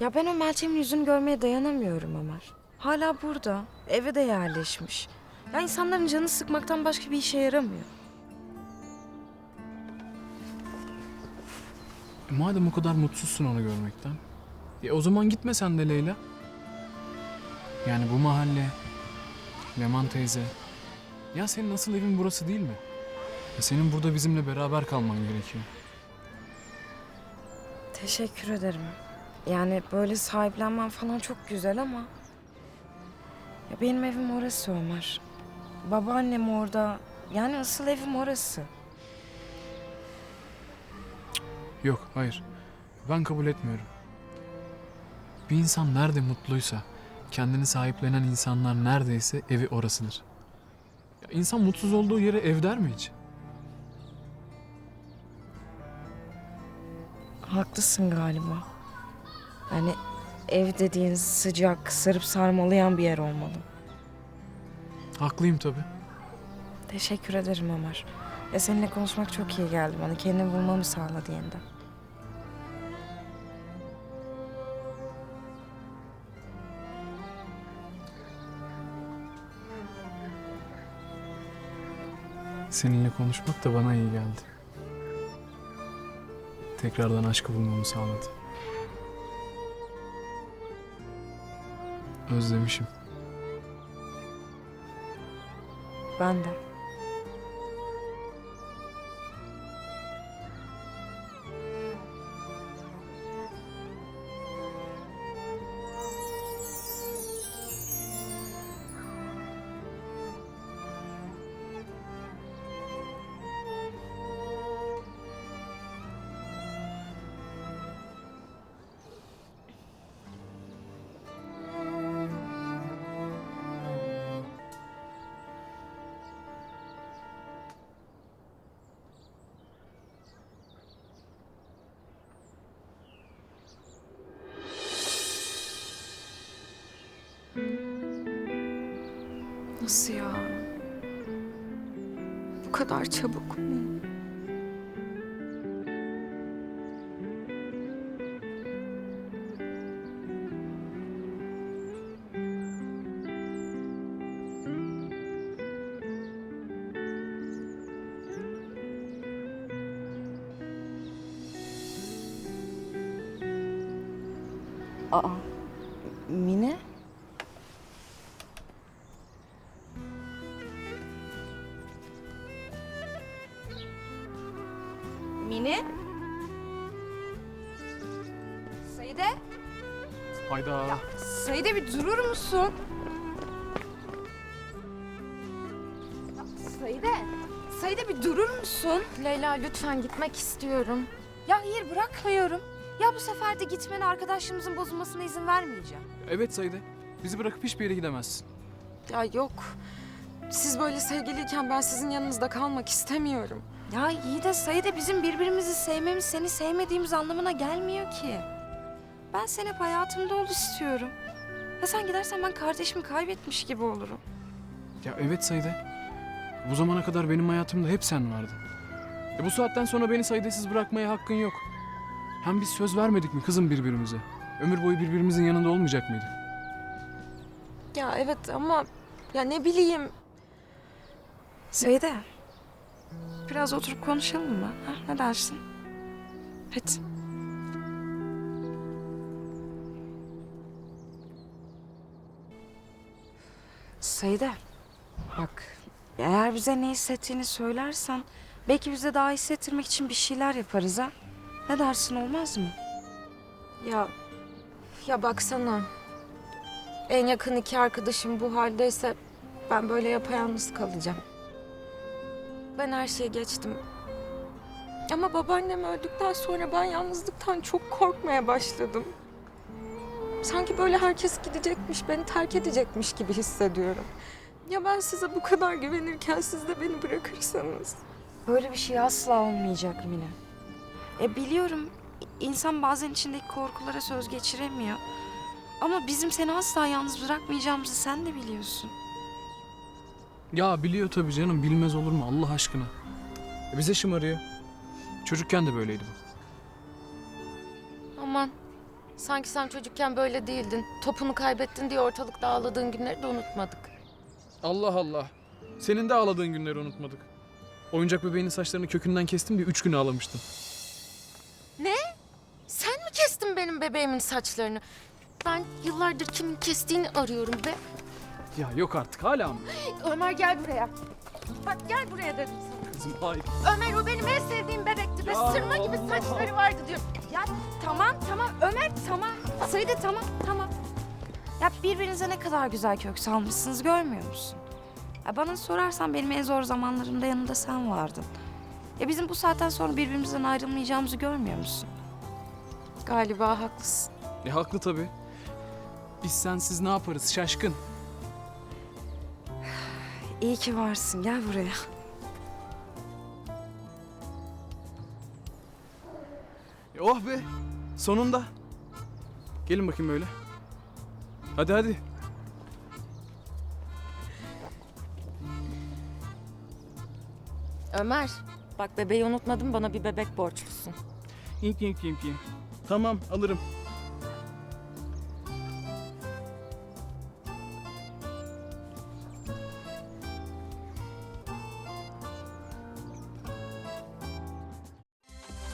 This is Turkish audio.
Ya ben o Meltem'in yüzünü görmeye dayanamıyorum Ömer. Hala burada. Eve de yerleşmiş. Ya insanların canını sıkmaktan başka bir işe yaramıyor. E, madem o kadar mutsuzsun onu görmekten. E o zaman gitme sen de Leyla. Yani bu mahalle, Leman teyze. Ya senin asıl evin burası değil mi? Ya senin burada bizimle beraber kalman gerekiyor. Teşekkür ederim. Yani böyle sahiplenmen falan çok güzel ama... Ya benim evim orası Ömer. Babaannem orada. Yani asıl evim orası. Yok, hayır. Ben kabul etmiyorum. Bir insan nerede mutluysa, kendini sahiplenen insanlar neredeyse evi orasıdır. Ya insan mutsuz olduğu yere ev der mi hiç? Haklısın galiba. Yani ev dediğin sıcak, sarıp sarmalayan bir yer olmalı. Haklıyım tabii. Teşekkür ederim Ömer. Ya seninle konuşmak çok iyi geldi bana. Kendimi bulmamı sağladı yeniden. Seninle konuşmak da bana iyi geldi. Tekrardan aşkı bulmamı sağladı. Özlemişim. Ben de. Nasıl ya? Bu kadar çabuk mu? Aa. Mine? Sayide? Hayda. Sayide bir durur musun? Ya, Sayide? Sayide bir durur musun? Leyla lütfen gitmek istiyorum. Ya hayır bırakmıyorum. Ya bu sefer de gitmene arkadaşlığımızın bozulmasına izin vermeyeceğim. Evet Sayide. Bizi bırakıp hiçbir yere gidemezsin. Ya yok. Siz böyle sevgiliyken ben sizin yanınızda kalmak istemiyorum. Ya iyi de Sayide bizim birbirimizi sevmemiz seni sevmediğimiz anlamına gelmiyor ki. Ben seni hep hayatımda ol istiyorum. Ya sen gidersen ben kardeşimi kaybetmiş gibi olurum. Ya evet Sayide. Bu zamana kadar benim hayatımda hep sen vardın. E bu saatten sonra beni Saidesiz bırakmaya hakkın yok. Hem biz söz vermedik mi kızım birbirimize? Ömür boyu birbirimizin yanında olmayacak mıydı? Ya evet ama ya ne bileyim. Sayide. Biraz oturup konuşalım mı? Ha, ne dersin? Hadi. Sayide. Bak. Eğer bize ne hissettiğini söylersen belki bize daha hissettirmek için bir şeyler yaparız ha. Ne dersin olmaz mı? Ya ya baksana. En yakın iki arkadaşım bu haldeyse ben böyle yapayalnız kalacağım. Ben her şeyi geçtim. Ama babaannem öldükten sonra ben yalnızlıktan çok korkmaya başladım. Sanki böyle herkes gidecekmiş, beni terk edecekmiş gibi hissediyorum. Ya ben size bu kadar güvenirken siz de beni bırakırsanız? Böyle bir şey asla olmayacak Mine. E biliyorum insan bazen içindeki korkulara söz geçiremiyor. Ama bizim seni asla yalnız bırakmayacağımızı sen de biliyorsun. Ya biliyor tabii canım bilmez olur mu Allah aşkına. E bize şımarıyor. Çocukken de böyleydi bu. Aman Sanki sen çocukken böyle değildin. Topunu kaybettin diye ortalıkta ağladığın günleri de unutmadık. Allah Allah. Senin de ağladığın günleri unutmadık. Oyuncak bebeğinin saçlarını kökünden kestim diye üç gün ağlamıştın. Sen mi kestin benim bebeğimin saçlarını? Ben yıllardır kimin kestiğini arıyorum be. Ya yok artık hala mı? Ömer gel buraya. Bak gel buraya dedim sana. Kızım hayır. Ömer o benim en sevdiğim bebekti ve Ya sırma gibi Allah. saçları vardı diyor. Ya tamam tamam Ömer tamam. Saydı tamam tamam. Ya birbirinize ne kadar güzel kök salmışsınız görmüyor musun? Ya bana sorarsan benim en zor zamanlarımda yanında sen vardın. Ya bizim bu saatten sonra birbirimizden ayrılmayacağımızı görmüyor musun? Galiba haklısın. E haklı tabii. Biz sensiz ne yaparız şaşkın. İyi ki varsın gel buraya. E, oh be sonunda. Gelin bakayım böyle. Hadi hadi. Ömer, bak bebeği unutmadım bana bir bebek borçlusun. İnk ink ink ink. Tamam alırım.